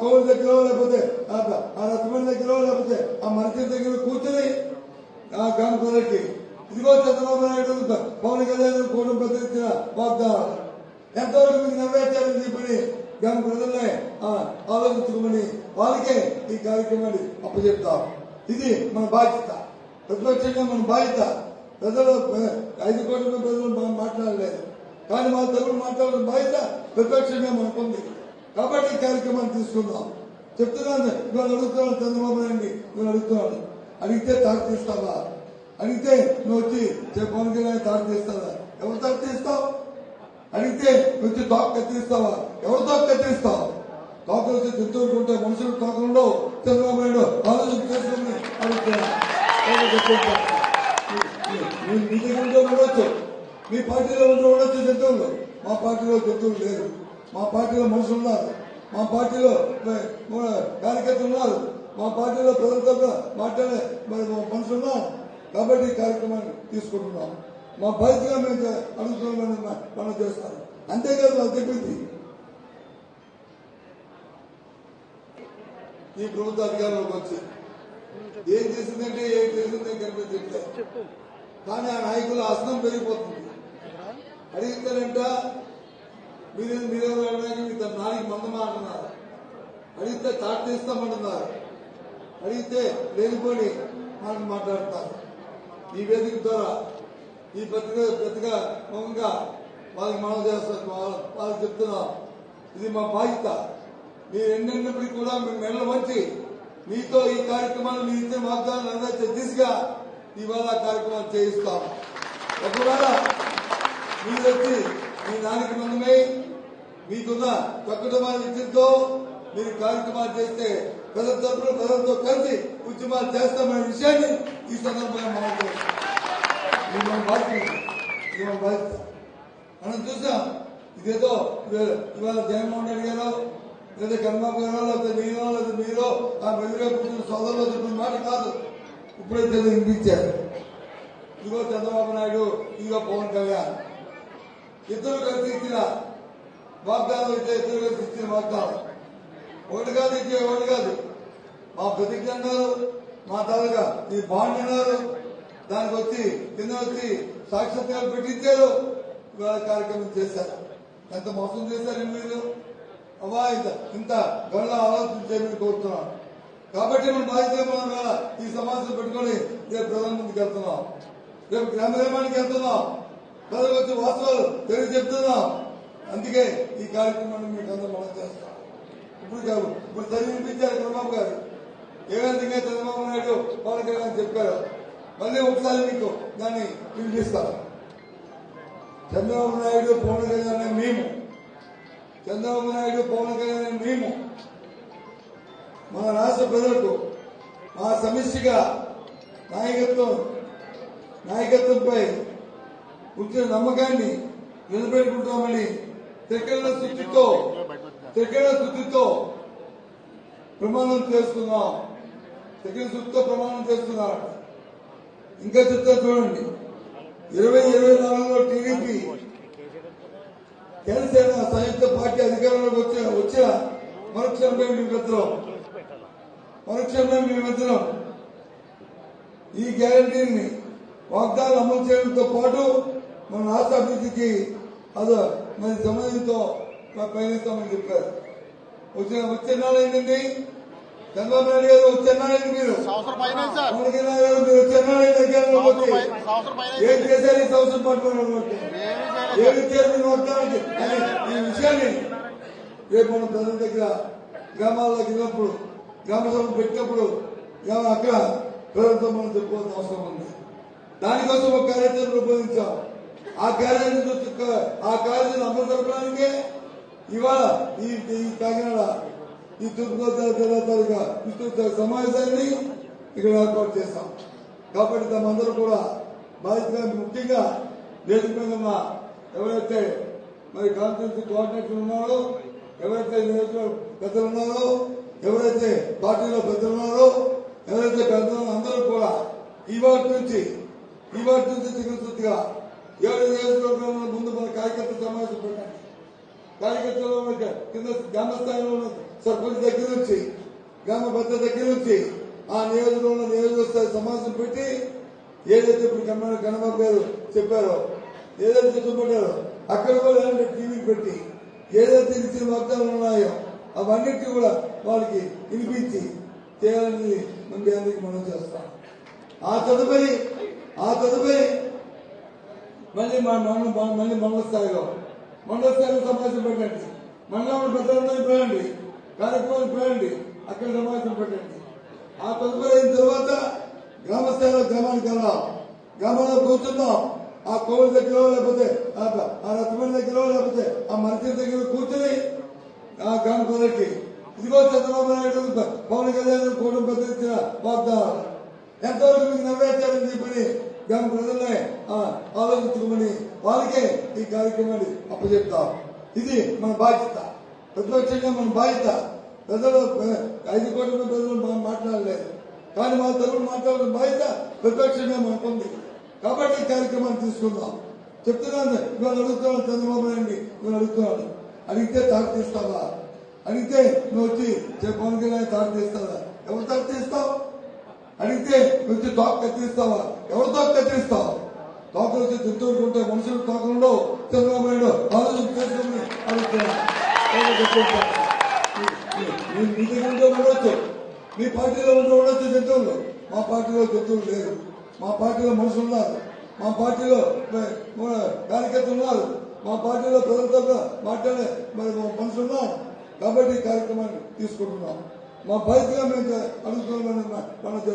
Covid దగ్గర లేకపోతే ఆ ఆ దగ్గర లేకపోతే ఆ మనిషి దగ్గర కూర్చొని ఆ గ్రామ ప్రజలకి ఇదిగో చంద్రబాబు నాయుడు పవన్ కళ్యాణ్ కూటమి పెద్ద వాగ్దానం ఎంతవరకు మీకు నెరవేర్చారని చెప్పని గ్రామ ప్రజల్ని ఆలోచించుకోమని వాళ్ళకే ఈ కార్యక్రమాన్ని అప్పచెప్తాం. ఇది మన బాధ్యత. ప్రతిపక్షంగా మన బాధ్యత. ప్రజలు ఐదు కోట్ల మంది ప్రజలు మాట్లాడలేదు. కానీ మా తెలుగు మాట్లాడిన బాధ్యత ప్రతిపక్షంగా మనకుంది. కాబట్టి ఈ కార్యక్రమాన్ని తీసుకుందాం. చెప్తున్నాను ఇవాళ అడుగుతున్నాను చంద్రబాబు నాయుడిని ఇవాళ అడుగుతున్నాను అడిగితే తాడు తీస్తావా? అడిగితే నువ్వు వచ్చి పవన్ కళ్యాణ్ తాడు తీస్తావా? ఎవరు తాడు తీస్తావు? అడిగితే నువ్వు వచ్చి తోక కత్తిరిస్తావా ఎవరు తోక కత్తిరిస్తావు తోకలు వచ్చి తింటూరుకుంటే మనుషులు తోకలు చంద్రబాబు నాయుడు ఆలోచన చేసుకుని అడుగుతున్నాను మీ- దగ్గర ఉండొచ్చు. మీ పార్టీలో ఉండవచ్చు ఉండొచ్చు జంతువులు మా పార్టీలో జంతువులు లేరు మా పార్టీలో మనుషులు ఉన్నారు. మా పార్టీలో కార్యకర్తలు ఉన్నారు. మా పార్టీలో ప్రజలతో మాట్లాడే మరి మనుషులు ఉన్నారు. కాబట్టి ఈ కార్యక్రమాన్ని తీసుకుంటున్నాం. మా బాధ్యతగా మేము చే- అడుగుతున్నామని మనం చేస్తాం. అంతేకాదు మా చెప్పింది. ఈ ప్రభుత్వ అధికారంలోకి వచ్చి ఏం చేసిందంటే ఏం చేసిందని కనిపించట్లేదు కానీ ఆ నాయకుల అసనం పెరిగిపోతుంది. అడిగితేనంట మీరేం మీరెవరు అడగడానికి మీ తన మందమా అంటున్నారు. అడిగితే తాట తీస్తామంటున్నారు. అడిగితే లేనిపోని మనం మాట్లాడతారు. ఈ వేదిక ద్వారా ఈ పత్రిక పత్రిక ముఖంగా వాళ్ళకి మనం చేస్తాం. వాళ్ళకి చెప్తున్నాం ఇది మా బాధ్యత. మీరు ఎన్నెన్నప్పటికీ కూడా మేము మెడలు వంచి మీతో ఈ కార్యక్రమాలు మీ ఇచ్చే వాగ్దానం నెరవేర్చే దిశగా ఇవాళ కార్యక్రమాలు చేయిస్తాం. ఒకవేళ మీరు వచ్చి మీ నానికి మందమే మీకున్న తక్కువ విద్యతో మీరు కార్యక్రమాలు చేస్తే ప్రజల తరపున ప్రజలతో కలిసి ఉద్యమాలు చేస్తామనే విషయాన్ని ఈ సందర్భంగా మనం బాధ్యత మనం చూసాం ఇదేదో ఇవాళ జగన్మోహన్ రెడ్డి గారు లేదా కర్మాబు గారో లేకపోతే నేను లేదా మీరు ఆ మెదురుగా పుట్టిన సోదరులు చెప్పిన మాట కాదు. ఇప్పుడైతే వినిపించారు. ఇదిగో చంద్రబాబు నాయుడు ఇదిగో పవన్ కళ్యాణ్. ఇద్దరు కలిసి ఇచ్చిన వాగ్దానం అయితే ఇద్దరు ఇచ్చిన వాగ్దానం. ఒకటి కాదు ఇచ్చే ఒకటి కాదు. మా ప్రతిజ్ఞ అన్నారు మా తాలూకా ఈ బాండ్ అన్నారు దానికి వచ్చి కింద వచ్చి సాక్షాత్కారం పెట్టించారు ఇవాళ కార్యక్రమం చేశారు. ఎంత మోసం చేశారు మీరు? అవ్వా ఇంత ఇంత గొల్ల ఆలోచన చేయమని కోరుతున్నాను కాబట్టి మన బాధ్యత ఈ సమాజం పెట్టుకొని రేపు ప్రధానమంత్రికి వెళ్తున్నాం. రేపు గ్రామ గ్రామానికి వెళ్తున్నాం. ప్రజలకు వచ్చి వాస్తవాలు తెలియజెప్తున్నాం. అందుకే ఈ కార్యక్రమాన్ని మీకు అందరూ మనం చేస్తాం ఇప్పుడు కాదు ఇప్పుడు చదివి చంద్రబాబు గారు ఏ విధంగా చంద్రబాబు నాయుడు పవన్ కళ్యాణ్ చెప్పారు మళ్ళీ ఒకసారి మీకు దాన్ని వినిపిస్తాను చంద్రబాబు నాయుడు పవన్ కళ్యాణ్ మేము చంద్రబాబు నాయుడు పవన్ కళ్యాణ్ మేము మన రాష్ట్ర ప్రజలకు మా సమిష్టిగా నాయకత్వం నాయకత్వంపై ఉంచిన నమ్మకాన్ని నిలబెట్టుకుంటామని తెక్కల శుద్ధితో తెక్కల శుద్ధితో ప్రమాణం చేస్తున్నాం. తెక్కల శుద్ధితో ప్రమాణం చేస్తున్నాం ఇంకా చెప్తా చూడండి. ఇరవై ఇరవై నాలుగులో టీడీపీ జనసేన సంయుక్త పార్టీ అధికారంలోకి వచ్చిన వచ్చిన మరుక్షణమే మేమిద్దరం మరుక్షణమే మేమిద్దరం ఈ గ్యారంటీని వాగ్దానం అమలు చేయడంతో పాటు మన రాష్ట్ర అభివృద్ధికి అదో మరి సమయంతో పయనిస్తామని చెప్పారు. వచ్చిన వచ్చే నాడు ఏంటండి? చంద్రబాబు నాయుడు గారు వచ్చే నాడు ఏంటి మీరు? కళ్యాణ్ గారు మీరు ఏం చేశారు ఈ సంవత్సరం పట్టుకున్నారు ఏమీ చేయాలి ఈ విషయాన్ని రేపు మనం ప్రజల దగ్గర గ్రామాల్లోకి వెళ్ళినప్పుడు గ్రామ సభలు పెట్టినప్పుడు అక్కడ ప్రజలతో మనం చెప్పుకోవాల్సిన అవసరం ఉంది. దానికోసం ఒక కార్యాచరణ రూపొందించాం. ఆ కార్యాచరణ ఆ కార్యాలయం అమలు జరపడానికి ఇవాళ ఈ కాకినాడ ఈ తూర్పుగోదావరి జిల్లా తాలూకా విస్తృత సమావేశాన్ని ఇక్కడ ఏర్పాటు చేస్తాం. కాబట్టి తమందరూ కూడా బాధితుగా ముఖ్యంగా వేదిక ఎవరైతే మరి కాన్ఫరెన్స్ కోఆర్డినేటర్ ఉన్నారో ఎవరైతే నియోజకవర్గ పెద్దలు ఉన్నారో ఎవరైతే పార్టీలో పెద్దలు ఉన్నారో ఎవరైతే పెద్దలు అందరూ కూడా ఈ వాటి నుంచి ఈ వాటి నుంచి చికిత్సగా ఏడు నియోజకవర్గంలో ముందు మన కార్యకర్త సమావేశం పెట్టండి కార్యకర్తలు కింద గ్రామ స్థాయిలో ఉన్న సర్పంచ్ దగ్గర నుంచి గ్రామ పెద్ద దగ్గర నుంచి ఆ నియోజకవర్గంలో నియోజకవర్గ సమావేశం పెట్టి ఏదైతే ఇప్పుడు కన్న కన్నబాబు గారు చెప్పారో ఏదైతే చెప్పబడ్డారో అక్కడ కూడా టీవీ పెట్టి ఏదైతే ఇచ్చిన వాగ్దానాలు ఉన్నాయో అవన్నిటి కూడా వాళ్ళకి వినిపించి చేయాలని మంది మీ అందరికీ మనం చేస్తాం. ఆ తదుపరి ఆ తదుపరి మళ్ళీ మా మన మళ్ళీ మండల స్థాయిలో మండల స్థాయిలో సమావేశం పెట్టండి. మండలంలో పెద్దలందరినీ పిలండి కార్యక్రమాలు పిలండి అక్కడ సమావేశం పెట్టండి. ఆ తదుపరి అయిన తర్వాత గ్రామ స్థాయిలో గ్రామానికి వెళ్దాం. గ్రామంలో కూర్చుందాం. ఆ కోవిడ్ దగ్గర లేకపోతే ఆ- రత్మని దగ్గర లేకపోతే ఆ మంత్రి దగ్గర కూర్చొని ఆ గ్రామ ప్రజలకి ఇదిగో చంద్రబాబు నాయుడు పవన్ కళ్యాణ్ కూటమి పెద్ద ఇచ్చిన వాగ్దానాలు. ఎంతవరకు మీకు నెరవేర్చారని చెప్పని గ్రామ ప్రజలనే ఆలోచించుకోమని వాళ్ళకే ఈ కార్యక్రమాన్ని అప్పచెప్తాం. ఇది మన బాధ్యత. ప్రతిపక్షంగా మన బాధ్యత. ప్రజలు ఐదు కోట్ల మంది ప్రజలు మనం మాట్లాడలేదు. కానీ మా తరపున మాట్లాడిన బాధ్యత ప్రతిపక్షంగా మనకుంది కాబట్టి ఈ కార్యక్రమాన్ని తీసుకుందాం. చెప్తున్నాను. ఇవాళ అడుగుతున్నాను చంద్రబాబు నాయుడు ఇవాళ అడుగుతున్నాను. అడిగితే తాకు తీస్తావా? అడిగితే నువ్వు వచ్చి "చే- పవన్ కళ్యాణ్ తాడు తీస్తావా? ఎవరు తాకు తీస్తావు? అడిగితే నుంచి తోక కత్తిరిస్తావా ఎవరు తోక కత్తిరిస్తావు తోకలు వచ్చి జంతువులు ఉంటే మనుషులు తోకలు ఉండవు. చంద్రబాబు నాయుడు చేసుకుని మీ- దగ్గర ఉండొచ్చు. మీ పార్టీలో ఉంటూ ఉండొచ్చు జంతువులు. మా పార్టీలో జంతువులు లేరు. మా పార్టీలో మనుషులు ఉన్నారు. మా పార్టీలో కార్యకర్తలు ఉన్నారు. మా పార్టీలో ప్రజలతో మాట్లాడే మరి మనుషులు ఉన్నారు. కాబట్టి ఈ కార్యక్రమాన్ని తీసుకుంటున్నాం. మా బాధ్యతగా మేము అడుగుతున్నాం